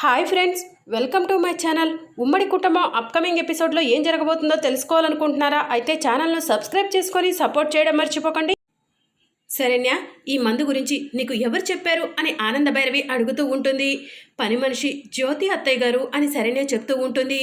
Hi friends welcome to my channel. ఉమ్మడి కుటుంబం upcoming ఎపిసోడ్లో ఏం జరగబోతుందో తెలుసుకోవాలనుకుంటున్నారా? అయితే ఛానల్ను సబ్స్క్రైబ్ చేసుకొని సపోర్ట్ చేయడం మర్చిపోకండి. శరణ్య ఈ మందు గురించి నీకు ఎవరు చెప్పారు అని ఆనంద భైరవి అడుగుతూ ఉంటుంది. పని మనిషి జ్యోతి అత్తయ్య గారు అని శరణ్య చెప్తూ ఉంటుంది.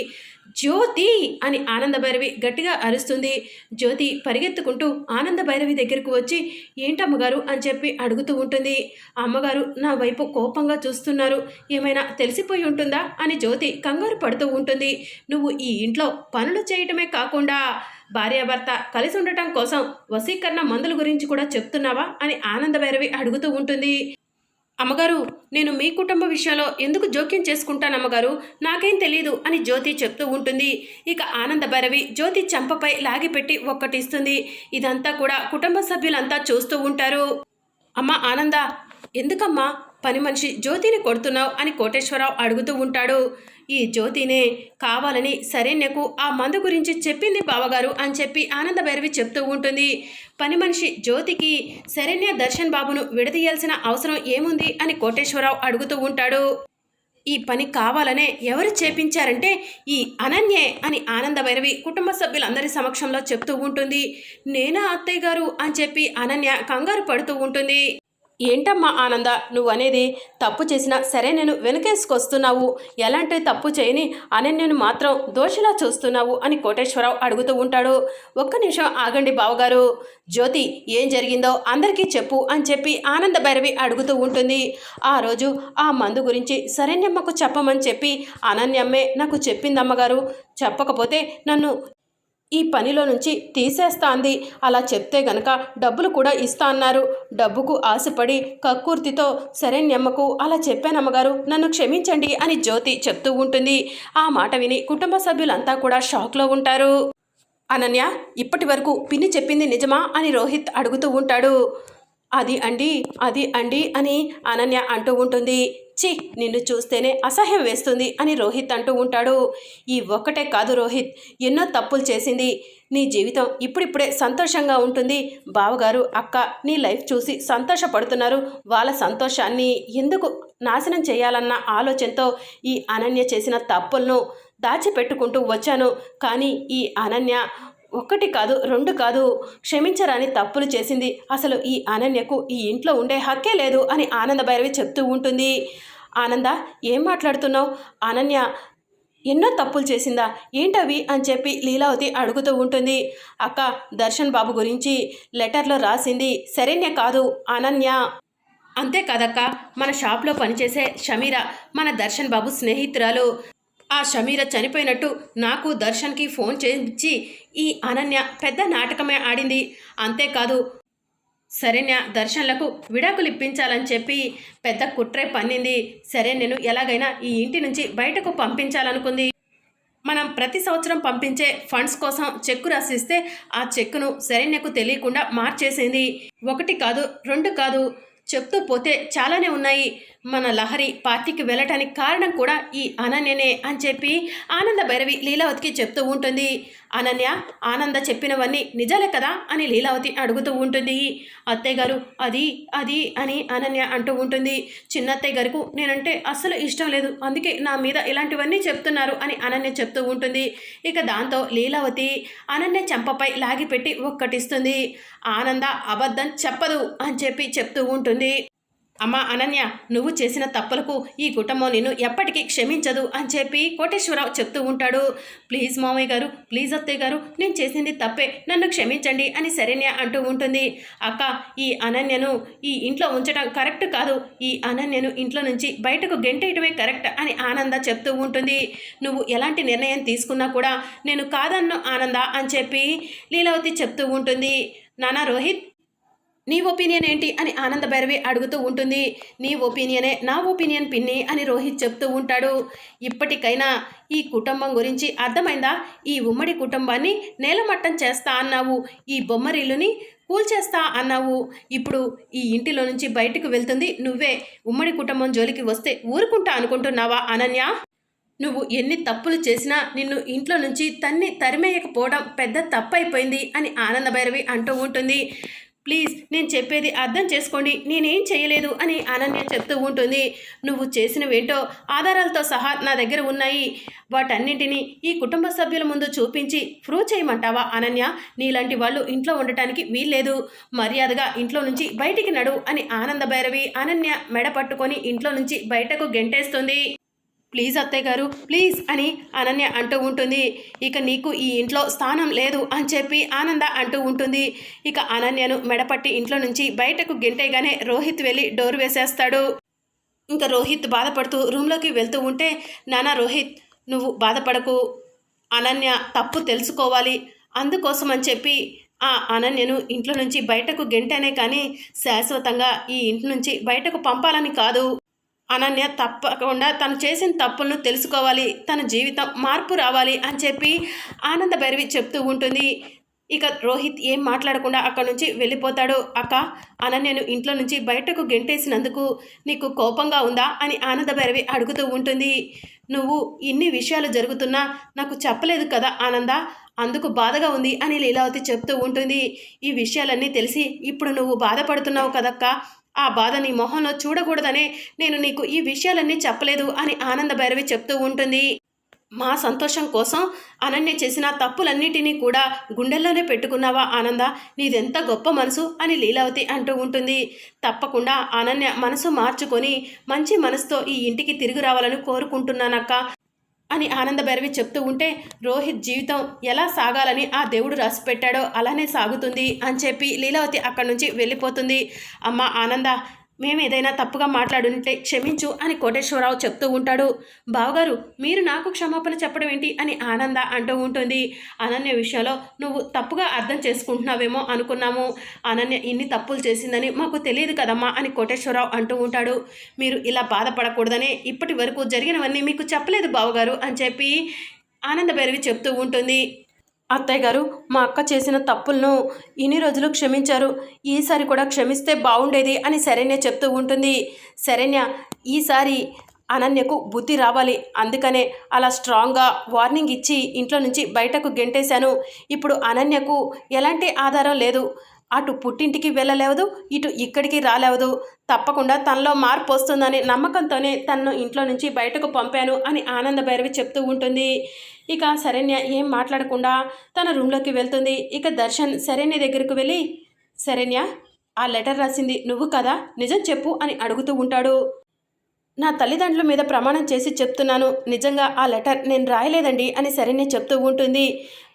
జ్యోతి అని ఆనంద భైరవి గట్టిగా అరుస్తుంది. జ్యోతి పరిగెత్తుకుంటూ ఆనంద భైరవి దగ్గరకు వచ్చి ఏంటమ్మగారు అని చెప్పి అడుగుతూ ఉంటుంది. అమ్మగారు నా వైపు కోపంగా చూస్తున్నారు. ఏమైనా తెలిసిపోయి ఉంటుందా? అని జ్యోతి కంగారు పడుతూ ఉంటుంది. నువ్వు ఈ ఇంట్లో పనులు చేయటమే కాకుండా భార్యాభర్త కలిసి ఉండటం కోసం వశీకరణ మందుల గురించి కూడా చెప్తున్నావా? అని ఆనంద భైరవి అడుగుతూ ఉంటుంది. అమ్మగారు నేను మీ కుటుంబ విషయంలో ఎందుకు జోక్యం చేసుకుంటాను అమ్మగారు? నాకేం తెలియదు అని జ్యోతి చెప్తూ ఉంటుంది. ఇక ఆనంద భైరవి జ్యోతి చెంపపై లాగిపెట్టి ఒక్కటిస్తుంది. ఇదంతా కూడా కుటుంబ సభ్యులంతా చూస్తూ ఉంటారు. అమ్మ ఆనంద ఎందుకమ్మా? పని మనిషి జ్యోతిని కొడుతున్నావు అని కోటేశ్వరరావు అడుగుతూ ఉంటాడు. ఈ జ్యోతినే కావాలని శరణ్యకు ఆ మందు గురించి చెప్పింది బావగారు అని చెప్పి ఆనంద భైరవి చెప్తూ ఉంటుంది. పని మనిషి జ్యోతికి శరణ్య దర్శన్ బాబును విడదీయాల్సిన అవసరం ఏముంది అని కోటేశ్వరరావు అడుగుతూ ఉంటాడు. ఈ పని కావాలనే ఎవరు చేపించారంటే ఈ అనన్యే అని ఆనంద భైరవి కుటుంబ సభ్యులందరి సమక్షంలో చెప్తూ ఉంటుంది. నేనా అత్తయ్య గారు అని చెప్పి అనన్య కంగారు పడుతూ ఉంటుంది. ఏంటమ్మా ఆనంద? నువ్వు అనేది తప్పు చేసినా సరే నేను వెనకేసుకొస్తున్నావు. ఎలాంటి తప్పు చేయని అనన్యను మాత్రం దోషిలా చూస్తున్నావు అని కోటేశ్వరరావు అడుగుతూ ఉంటాడు. ఒక్క నిమిషం ఆగండి బావగారు. జ్యోతి ఏం జరిగిందో అందరికీ చెప్పు అని చెప్పి ఆనంద భైరవి అడుగుతూ ఉంటుంది. ఆ రోజు ఆ మందు గురించి శరణ్యమ్మకు చెప్పమని చెప్పి అనన్యమ్మే నాకు చెప్పిందమ్మగారు. చెప్పకపోతే నన్ను ఈ పనిలో నుంచి తీసేస్తా అంది అలా చెప్తే గనక డబ్బులు కూడా ఇస్తా అన్నారు. డబ్బుకు ఆశపడి కక్కుర్తితో శరణ్యమ్మకు అలా చెప్పానమ్మగారు నన్ను క్షమించండి అని జ్యోతి చెప్తూ ఉంటుంది. ఆ మాట విని కుటుంబ సభ్యులంతా కూడా షాక్లో ఉంటారు. అనన్య ఇప్పటి వరకు పిన్ని చెప్పింది నిజమా? అని రోహిత్ అడుగుతూ ఉంటాడు. అది అండి అది అండి అని అనన్య అంటూ ఉంటుంది. చి నిన్ను చూస్తేనే అసహ్యం వేస్తుంది అని రోహిత్ అంటూ ఉంటాడు. ఈ ఒక్కటే కాదు రోహిత్ ఎన్నో తప్పులు చేసింది. నీ జీవితం ఇప్పుడిప్పుడే సంతోషంగా ఉంటుంది. బావగారు అక్క నీ లైఫ్ చూసి సంతోషపడుతున్నారు. వాళ్ళ సంతోషాన్ని ఎందుకు నాశనం చేయాలన్న ఆలోచనతో ఈ అనన్య చేసిన తప్పులను దాచిపెట్టుకుంటూ వచ్చాను. కానీ ఈ అనన్య ఒక్కటి కాదు రెండు కాదు. క్షమించరాని తప్పులు చేసింది. అసలు ఈ అనన్యకు ఈ ఇంట్లో ఉండే హక్కే లేదు అని ఆనంద భైరవి చెప్తూ ఉంటుంది. ఆనంద ఏం మాట్లాడుతున్నావు? అనన్య ఎన్నో తప్పులు చేసిందా? ఏంటవి? అని చెప్పి లీలావతి అడుగుతూ ఉంటుంది. అక్క దర్శన్ బాబు గురించి లెటర్లో రాసింది శరణ్య కాదు అనన్య. అంతే కదక్క. మన షాప్లో పనిచేసే షమీర మన దర్శన్ బాబు స్నేహితురాలు. ఆ షమీర చనిపోయినట్టు నాకు దర్శన్కి ఫోన్ చేయించి ఈ అనన్య పెద్ద నాటకమే ఆడింది. అంతేకాదు సరేన్య దర్శన్లకు విడాకులు ఇప్పించాలని చెప్పి పెద్ద కుట్రే పన్నింది. సరే నేను ఎలాగైనా ఈ ఇంటి నుంచి బయటకు పంపించాలనుకుంది. మనం ప్రతి సంవత్సరం పంపించే ఫండ్స్ కోసం చెక్కు రాసిస్తే ఆ చెక్కును శరణ్యకు తెలియకుండా మార్చేసింది. ఒకటి కాదు రెండు కాదు. చెప్తూ పోతే చాలానే ఉన్నాయి. మన లహరి పార్టీకి వెళ్ళటానికి కారణం కూడా ఈ అనన్యనే అని చెప్పి ఆనంద భైరవి లీలావతికి చెప్తూ ఉంటుంది. అనన్య ఆనంద చెప్పినవన్నీ నిజాలే కదా అని లీలావతి అడుగుతూ ఉంటుంది. అత్తయ్య గారు అది అది అని అనన్య అంటూ ఉంటుంది. చిన్నత్తయ్య గారికి నేనంటే అస్సలు ఇష్టం లేదు. అందుకే నా మీద ఇలాంటివన్నీ చెప్తున్నారు అని అనన్య చెప్తూ ఉంటుంది. ఇక దాంతో లీలావతి అనన్య చెంపపై లాగిపెట్టి ఒక్కటిస్తుంది. ఆనంద అబద్ధం చెప్పదు అని చెప్పి చెప్తూ ఉంటుంది. అమ్మా అనన్య నువ్వు చేసిన తప్పులకు ఈ కుటుంబం నిన్ను ఎప్పటికీ క్షమించదు అని చెప్పి కోటేశ్వరరావు చెప్తూ ఉంటాడు. ప్లీజ్ మామయ్య గారు ప్లీజ్ అత్తయ్య గారు నేను చేసింది తప్పే నన్ను క్షమించండి అని శరణ్య అంటూ ఉంటుంది. అక్క ఈ అనన్యను ఈ ఇంట్లో ఉంచడం కరెక్ట్ కాదు. ఈ అనన్యను ఇంట్లో నుంచి బయటకు గెంటేయటమే కరెక్ట్ అని ఆనంద చెప్తూ ఉంటుంది. నువ్వు ఎలాంటి నిర్ణయం తీసుకున్నా కూడా నేను కాదన్ను ఆనంద అని చెప్పి లీలావతి చెప్తూ ఉంటుంది. నానా రోహిత్ నీ ఒపీనియన్ ఏంటి అని ఆనంద భైరవి అడుగుతూ ఉంటుంది. నీ ఒపీనియనే నా ఒపీనియన్ పిన్ని అని రోహిత్ చెప్తూ ఉంటాడు. ఇప్పటికైనా ఈ కుటుంబం గురించి అర్థమైందా? ఈ ఉమ్మడి కుటుంబాన్ని నేలమట్టం చేస్తా అన్నావు. ఈ బొమ్మరిల్లుని కూల్చేస్తా అన్నావు. ఇప్పుడు ఈ ఇంటిలో నుంచి బయటకు వెళ్తుంది నువ్వే. ఉమ్మడి కుటుంబం జోలికి వస్తే ఊరుకుంటా అనుకుంటున్నావా అనన్య? నువ్వు ఎన్ని తప్పులు చేసినా నిన్ను ఇంట్లో నుంచి తన్ని తరిమేయకపోవడం పెద్ద తప్పైపోయింది అని ఆనంద భైరవి అంటూ ఉంటుంది. ప్లీజ్ నేను చెప్పేది అర్థం చేసుకోండి నేనేం చేయలేదు అని అనన్య చెప్తూ ఉంటుంది. నువ్వు చేసినవేంటో ఆధారాలతో సహా నా దగ్గర ఉన్నాయి. వాటన్నింటినీ ఈ కుటుంబ సభ్యుల ముందు చూపించి ప్రూవ్ చేయమంటావా అనన్య? నీలాంటి వాళ్ళు ఇంట్లో ఉండటానికి వీల్లేదు. మర్యాదగా ఇంట్లో నుంచి బయటికి నడు అని ఆనంద భైరవి అనన్య మెడ పట్టుకొని ఇంట్లో నుంచి బయటకు గెంటేస్తుంది. ప్లీజ్ అత్తయ్య గారు ప్లీజ్ అని అనన్య అంటూ ఉంటుంది. ఇక నీకు ఈ ఇంట్లో స్థానం లేదు అని చెప్పి ఆనంద అంటూ ఉంటుంది. ఇక అనన్యను మెడపట్టి ఇంట్లో నుంచి బయటకు గెంటేగానే రోహిత్ వెళ్ళి డోర్ వేసేస్తాడు. ఇంకా రోహిత్ బాధపడుతూ రూమ్లోకి వెళ్తూ ఉంటే నానా రోహిత్ నువ్వు బాధపడకు. అనన్య తప్పు తెలుసుకోవాలి. అందుకోసం అని చెప్పి ఆ అనన్యను ఇంట్లో నుంచి బయటకు గెంటనే కానీ శాశ్వతంగా ఈ ఇంటి నుంచి బయటకు పంపాలని కాదు. అనన్య తప్పకుండా తను చేసిన తప్పులను తెలుసుకోవాలి తన జీవితం మార్పు రావాలి అని చెప్పి ఆనంద భైరవి చెప్తూ ఉంటుంది. ఇక రోహిత్ ఏం మాట్లాడకుండా అక్కడ నుంచి వెళ్ళిపోతాడు. అక్క అనన్యను ఇంట్లో నుంచి బయటకు గెంటేసినందుకు నీకు కోపంగా ఉందా అని ఆనంద భైరవి అడుగుతూ ఉంటుంది. నువ్వు ఇన్ని విషయాలు జరుగుతున్నా నాకు చెప్పలేదు కదా ఆనంద అందుకు బాధగా ఉంది అని లీలావతి చెప్తూ ఉంటుంది. ఈ విషయాలన్నీ తెలిసి ఇప్పుడు నువ్వు బాధపడుతున్నావు కదక్క? ఆ బాధ నీ మొహంలో చూడకూడదనే నేను నీకు ఈ విషయాలన్నీ చెప్పలేదు అని ఆనంద భైరవి చెప్తూ ఉంటుంది. మా సంతోషం కోసం అనన్య చేసిన తప్పులన్నిటినీ కూడా గుండెల్లోనే పెట్టుకున్నావా ఆనంద? నీదెంత గొప్ప మనసు అని లీలావతి అంటూ ఉంటుంది. తప్పకుండా అనన్య మనసు మార్చుకొని మంచి మనసుతో ఈ ఇంటికి తిరిగి రావాలని కోరుకుంటున్నానక్క. అని ఆనంద భైరవి చెప్తూ ఉంటే రోహిత్ జీవితం ఎలా సాగాలని ఆ దేవుడు రాసి పెట్టాడో అలానే సాగుతుంది అని చెప్పి లీలావతి అక్కడి నుంచి వెళ్ళిపోతుంది. అమ్మ ఆనంద మేము ఏదైనా తప్పుగా మాట్లాడుంటే క్షమించు అని కోటేశ్వరరావు చెప్తూ ఉంటాడు. బావగారు మీరు నాకు క్షమాపణ చెప్పడం ఏంటి అని ఆనంద అంటూ ఉంటుంది. అనన్య విషయంలో నువ్వు తప్పుగా అర్థం చేసుకుంటున్నావేమో అనుకున్నాము. అనన్య ఇన్ని తప్పులు చేసిందని మాకు తెలియదు కదమ్మా అని కోటేశ్వరరావు అంటూ ఉంటాడు. మీరు ఇలా బాధపడకూడదని ఇప్పటి వరకు జరిగినవన్నీ మీకు చెప్పలేదు బావగారు అని చెప్పి ఆనంద భైరవి చెప్తూ ఉంటుంది. అత్తయ్య గారు మా అక్క చేసిన తప్పులను ఇన్ని రోజులు క్షమించారు. ఈసారి కూడా క్షమిస్తే బాగుండేది అని శరణ్య చెప్తూ ఉంటుంది. శరణ్య ఈసారి అనన్యకు బుద్ధి రావాలి. అందుకనే అలా స్ట్రాంగ్గా వార్నింగ్ ఇచ్చి ఇంట్లో నుంచి బయటకు గెంటేశాను. ఇప్పుడు అనన్యకు ఎలాంటి ఆధారం లేదు. అటు పుట్టింటికి వెళ్ళలేవదు ఇటు ఇక్కడికి రాలేవదు. తప్పకుండా తనలో మార్పు వస్తుందని నమ్మకంతోనే తనను ఇంట్లో నుంచి బయటకు పంపాను అని ఆనంద భైరవి చెప్తూ ఉంటుంది. ఇక శరణ్య ఏం మాట్లాడకుండా తన రూమ్లోకి వెళ్తుంది. ఇక దర్శన్ శరణ్య దగ్గరకు వెళ్ళి శరణ్య ఆ లెటర్ రాసింది నువ్వు కదా? నిజం చెప్పు అని అడుగుతూ ఉంటాడు. నా తల్లిదండ్రుల మీద ప్రమాణం చేసి చెప్తున్నాను. నిజంగా ఆ లెటర్ నేను రాయలేదండి అని సరేనే చెప్తూ ఉంటుంది.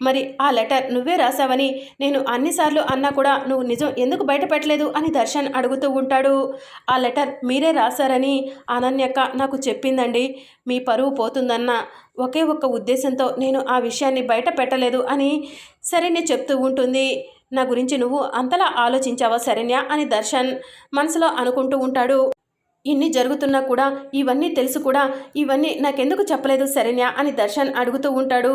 మరి ఆ లెటర్ నువ్వే రాసావని నేను అన్నిసార్లు అన్నా కూడా నువ్వు నిజం ఎందుకు బయట పెట్టలేదు అని దర్శన్ అడుగుతూ ఉంటాడు. ఆ లెటర్ మీరే రాశారని అనన్యక్క నాకు చెప్పిందండి. మీ పరువు పోతుందన్న ఒకే ఒక్క ఉద్దేశంతో నేను ఆ విషయాన్ని బయట పెట్టలేదు అని సరేనే చెప్తూ ఉంటుంది. నా గురించి నువ్వు అంతలా ఆలోచించావా సరేనా అని దర్శన్ మనసులో అనుకుంటూ ఉంటాడు. ఇన్ని జరుగుతున్నా కూడా ఇవన్నీ తెలుసు కూడా ఇవన్నీ నాకెందుకు చెప్పలేదు శరణ్య అని దర్శన్ అడుగుతూ ఉంటాడు.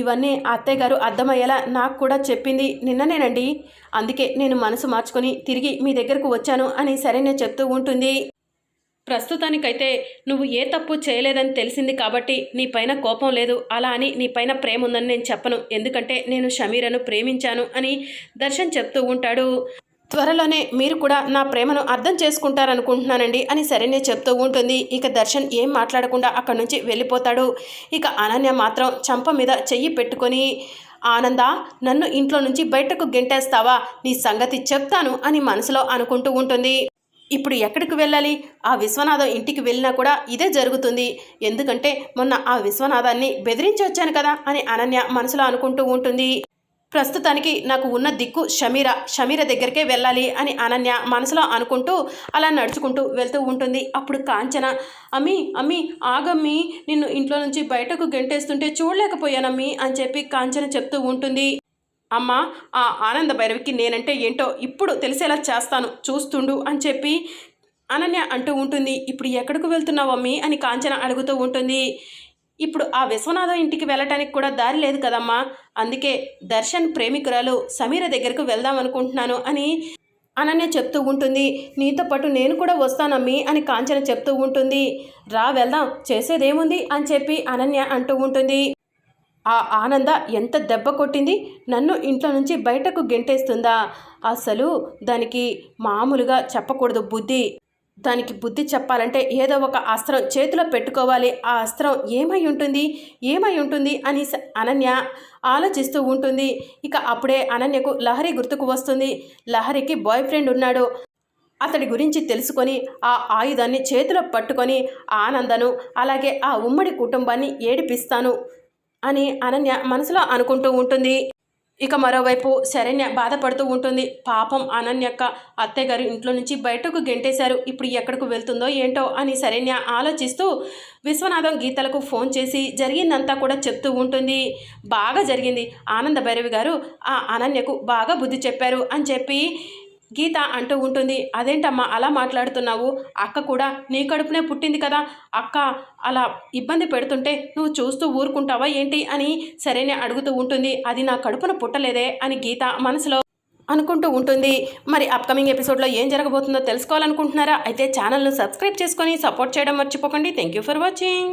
ఇవన్నీ అత్తయ్య గారు అర్థమయ్యేలా నాకు కూడా చెప్పింది నిన్ననేనండి. అందుకే నేను మనసు మార్చుకొని తిరిగి మీ దగ్గరకు వచ్చాను అని శరణ్య చెప్తూ ఉంటుంది. ప్రస్తుతానికైతే నువ్వు ఏ తప్పు చేయలేదని తెలిసింది కాబట్టి నీ పైన కోపం లేదు అలా అని నీ పైన ప్రేమ ఉందని నేను చెప్పను. ఎందుకంటే నేను షమీరను ప్రేమించాను అని దర్శన్ చెప్తూ ఉంటాడు. త్వరలోనే మీరు కూడా నా ప్రేమను అర్థం చేసుకుంటారనుకుంటున్నానండి అని శరణ్య చెప్తూ ఉంటుంది. ఇక దర్శన్ ఏం మాట్లాడకుండా అక్కడి నుంచి వెళ్ళిపోతాడు. ఇక అనన్య మాత్రం చంప మీద చెయ్యి పెట్టుకొని ఆనంద నన్ను ఇంట్లో నుంచి బయటకు గెంటేస్తావా? నీ సంగతి చెప్తాను అని మనసులో అనుకుంటూ ఉంటుంది. ఇప్పుడు ఎక్కడికి వెళ్ళాలి? ఆ విశ్వనాథం ఇంటికి వెళ్ళినా కూడా ఇదే జరుగుతుంది. ఎందుకంటే మొన్న ఆ విశ్వనాథాన్ని బెదిరించి వచ్చాను కదా అని అనన్య మనసులో అనుకుంటూ ఉంటుంది. ప్రస్తుతానికి నాకు ఉన్న దిక్కు షమీర షమీర దగ్గరికే వెళ్ళాలి అని అనన్య మనసులో అనుకుంటూ అలా నడుచుకుంటూ వెళ్తూ ఉంటుంది. అప్పుడు కాంచన అమ్మి అమ్మి ఆగమ్మి నిన్ను ఇంట్లో నుంచి బయటకు గెంటేస్తుంటే చూడలేకపోయానమ్మి అని చెప్పి కాంచన చెప్తూ ఉంటుంది. అమ్మ ఆ ఆనంద భైరవికి నేనంటే ఏంటో ఇప్పుడు తెలిసేలా చేస్తాను చూస్తుండు అని చెప్పి అనన్య అంటూ ఉంటుంది. ఇప్పుడు ఎక్కడికి వెళ్తున్నావమ్మి? అని కాంచన అడుగుతూ ఉంటుంది. ఇప్పుడు ఆ విశ్వనాథం ఇంటికి వెళ్ళటానికి కూడా దారి లేదు కదమ్మా. అందుకే దర్శన్ ప్రేమికురాలు సమీర దగ్గరకు వెళ్దాం అనుకుంటున్నాను అని అనన్య చెప్తూ ఉంటుంది. నీతో పాటు నేను కూడా వస్తానమ్మి అని కాంచన చెప్తూ ఉంటుంది. రా వెళ్దాం. చేసేదేముంది? అని చెప్పి అనన్య అంటూ ఉంటుంది. ఆ ఆనంద ఎంత దెబ్బ కొట్టింది? నన్ను ఇంట్లో నుంచి బయటకు గెంటేస్తుందా? అసలు దానికి మామూలుగా చెప్పకూడదు బుద్ధి. దానికి బుద్ధి చెప్పాలంటే ఏదో ఒక అస్త్రం చేతిలో పెట్టుకోవాలి. ఆ అస్త్రం ఏమై ఉంటుంది? ఏమై ఉంటుంది? అని అనన్య ఆలోచిస్తూ ఉంటుంది. ఇక అప్పుడే అనన్యకు లహరి గుర్తుకు వస్తుంది. లహరికి బాయ్ ఫ్రెండ్ ఉన్నాడు. అతడి గురించి తెలుసుకొని ఆ ఆయుధాన్ని చేతిలో పట్టుకొని ఆనందను అలాగే ఆ ఉమ్మడి కుటుంబాన్ని ఏడిపిస్తాను అని అనన్య మనసులో అనుకుంటూ ఉంటుంది. ఇక మరోవైపు శరణ్య బాధపడుతూ ఉంటుంది. పాపం అనన్యక్క అత్తయ్య గారు ఇంట్లో నుంచి బయటకు గెంటేశారు. ఇప్పుడు ఎక్కడికి వెళ్తుందో ఏంటో అని శరణ్య ఆలోచిస్తూ విశ్వనాథం గీతలకు ఫోన్ చేసి జరిగిందంతా కూడా చెప్తూ ఉంటుంది. బాగా జరిగింది. ఆనంద భైరవి గారు ఆ అనన్యకు బాగా బుద్ధి చెప్పారు అని చెప్పి గీత అంటూ ఉంటుంది అదేంటమ్మా అలా మాట్లాడుతున్నావు? అక్క కూడా నీ కడుపునే పుట్టింది కదా అక్క అలా ఇబ్బంది పెడుతుంటే నువ్వు చూస్తూ ఊరుకుంటావా ఏంటి? అని సరేనే అడుగుతూ ఉంటుంది అది నా కడుపున పుట్టలేదే అని గీత మనసులో అనుకుంటూ ఉంటుంది. మరి అప్కమింగ్ ఎపిసోడ్లో ఏం జరగబోతుందో తెలుసుకోవాలనుకుంటున్నారా? అయితే ఛానల్ను సబ్స్క్రైబ్ చేసుకొని సపోర్ట్ చేయడం మర్చిపోకండి. Thank you for watching